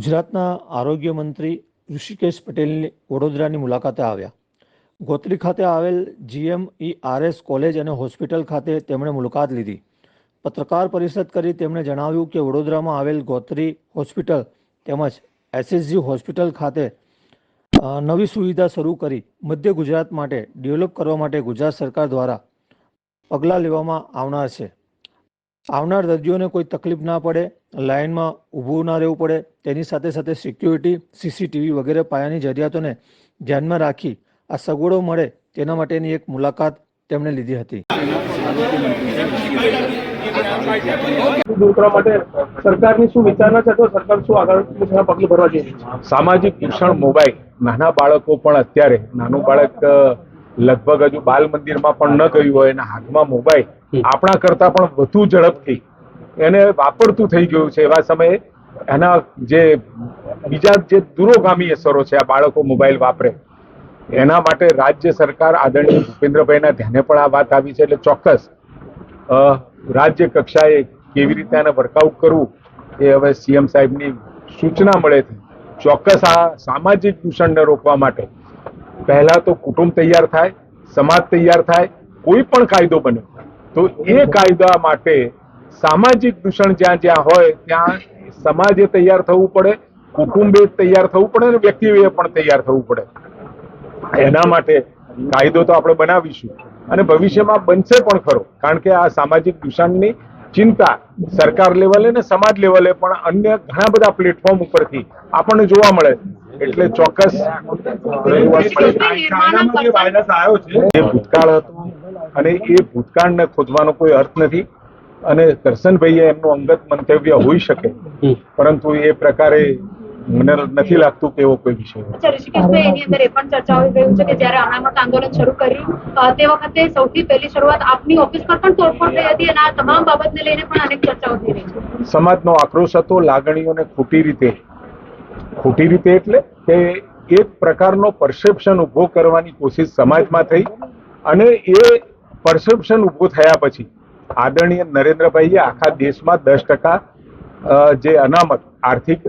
ગુજરાતના આરોગ્ય મંત્રી ઋષિકેશ પટેલની વડોદરાની મુલાકાતે આવ્યા. ગોત્રી ખાતે આવેલ જીએમઈઆરએસ કોલેજ અને હોસ્પિટલ ખાતે તેમણે મુલાકાત લીધી. પત્રકાર પરિષદ કરી તેમણે જણાવ્યું કે વડોદરામાં આવેલ ગોત્રી હોસ્પિટલ તેમજ એસએસજી હોસ્પિટલ ખાતે નવી સુવિધા શરૂ કરી મધ્ય ગુજરાત માટે ડેવલપ કરવા માટે ગુજરાત સરકાર દ્વારા પગલાં લેવામાં આવનાર છે. આવનાર દર્દીઓને કોઈ તકલીફ ના પડે લાઇનમાં ઊભું ના રહેવું પડે. તેની સાથે સાથે સિક્યુરિટી સીસીટીવી વગેરે પાયાની જરૂરિયાતોને ધ્યાનમાં રાખી આ સગવડો મળે તેના માટેની એક મુલાકાત તેમણે લીધી હતી. સરકારની શું વિચારણા છે? તો સરકાર શું આગળ પગલું ભરવા જોઈએ સામાજિક દૂષણ મોબાઈલ. નાના બાળકો પણ અત્યારે નાનું બાળક લગભગ હજુ બાલ મંદિરમાં પણ ન ગયું હોય એના હાથમાં મોબાઈલ. આપણા કરતા પણ વધુ ઝડપથી એને વાપરતું થઈ ગયું છે એવા સમયે એના જે બીજા જે દૂરોગામી અસરો છે, આ બાળકો મોબાઈલ વાપરે, એના માટે રાજ્ય સરકાર આદરણીય ભૂપેન્દ્રભાઈના ધ્યાને પણ આ વાત આવી છે એટલે ચોક્કસ રાજ્ય કક્ષાએ કેવી રીતે આને વર્કઆઉટ કરવું એ હવે સીએમ સાહેબની સૂચના મળેથી ચોક્કસ આ સામાજિક દૂષણને રોકવા માટે પહેલા તો કુટુંબ તૈયાર થાય, સમાજ તૈયાર થાય, કોઈ પણ કાયદો બને, તો એ કાયદા માટે સામાજિક દૂષણ જ્યાં જ્યાં હોય ત્યાં સમાજે તૈયાર થવું પડે કુટુંબે તૈયાર થવું પડે અને વ્યક્તિએ પણ તૈયાર થવું પડે. એના માટે કાયદો તો આપણે બનાવીશું. અને ભવિષ્યમાં બનશે પણ ખરો. કારણ કે આ સામાજિક દૂષણની ચિંતા સરકાર લેવલે ને સમાજ લેવલે પણ અન્ય ઘણા બધા પ્લેટફોર્મ ઉપરથી આપણને જોવા મળે. એટલે ચોક્કસ રજૂઆત છે. જે આવ્યો છે એ ભૂતકાળ હતો. અને એ ભૂતકાળને ખોદવાનો કોઈ અર્થ નથી. અને કરશનભાઈએ એમનું અંગત મંતવ્ય હોઈ શકે. પરંતુ એ પ્રકારે મને નથી લાગતું કે એવો કોઈ વિષય. ઋષિકેશભાઈ એની અંદર એ પણ ચર્ચા થઈ ગયું છે કે જ્યારે અનામત આંદોલન શરૂ કર્યું તે વખતે સૌથી પહેલી શરૂઆત આપની ઓફિસ પર પણ તોડફોડ થઈ હતી અને આ તમામ બાબતને લઈને પણ અનેક ચર્ચાઓ થઈ રહી છે. સમાજનો આક્રોશ હતો લાગણીઓને ખોટી રીતે ખોટી રીતે એટલે કે એક પ્રકારનો પરસેપ્શન ઊભો કરવાની કોશિશ સમાજમાં થઈ અને એ પરસેપ્શન ઊભો થયા પછી આદરણીય નરેન્દ્રભાઈએ આખા દેશમાં દસ ટકા જે અનામત, આર્થિક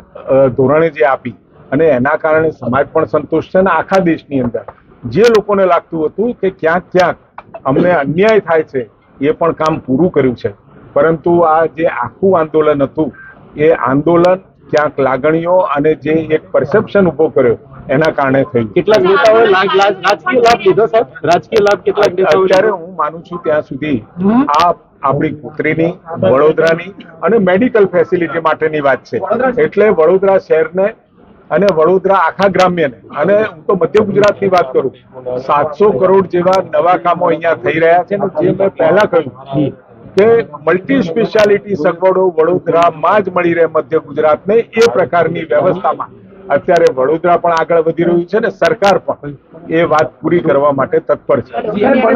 ધોરણે જે આપી અને એના કારણે સમાજ પણ સંતુષ્ટ છે અને આખા દેશની અંદર. જે લોકોને લાગતું હતું કે ક્યાંક ક્યાંક અમને અન્યાય થાય છે, એ પણ કામ પૂરું કર્યું છે. પરંતુ આ જે આખું આંદોલન હતું, એ આંદોલન ક્યાંક લાગણીઓ અને જે એક પરસેપ્શન ઊભો કર્યો એના કારણે થઈ કેટલાક નેતાઓએ રાજકીય લાભ લીધો સાહેબ? રાજકીય લાભ કેટલાક નેતાઓ અત્યારે હું માનું છું ત્યાં સુધી આ આપણી પુત્રીની વડોદરાની અને મેડિકલ ફેસિલિટી માટેની વાત છે. એટલે વડોદરા શહેરને અને વડોદરા આખા ગ્રામ્યને અને હું તો મધ્ય ગુજરાતની વાત કરું સાતસો કરોડ જેવા નવા કામો અહીંયા થઈ રહ્યા છે. જે મેં પહેલા કહ્યું કે મલ્ટી સ્પેશિયાલિટી સગવડો વડોદરામાં જ મળી રહે મધ્ય ગુજરાતને એ પ્રકારની વ્યવસ્થામાં. અત્યારે વડોદરા પણ આગળ વધી રહ્યું છે ને સરકાર પણ એ વાત પૂરી કરવા માટે તત્પર છે.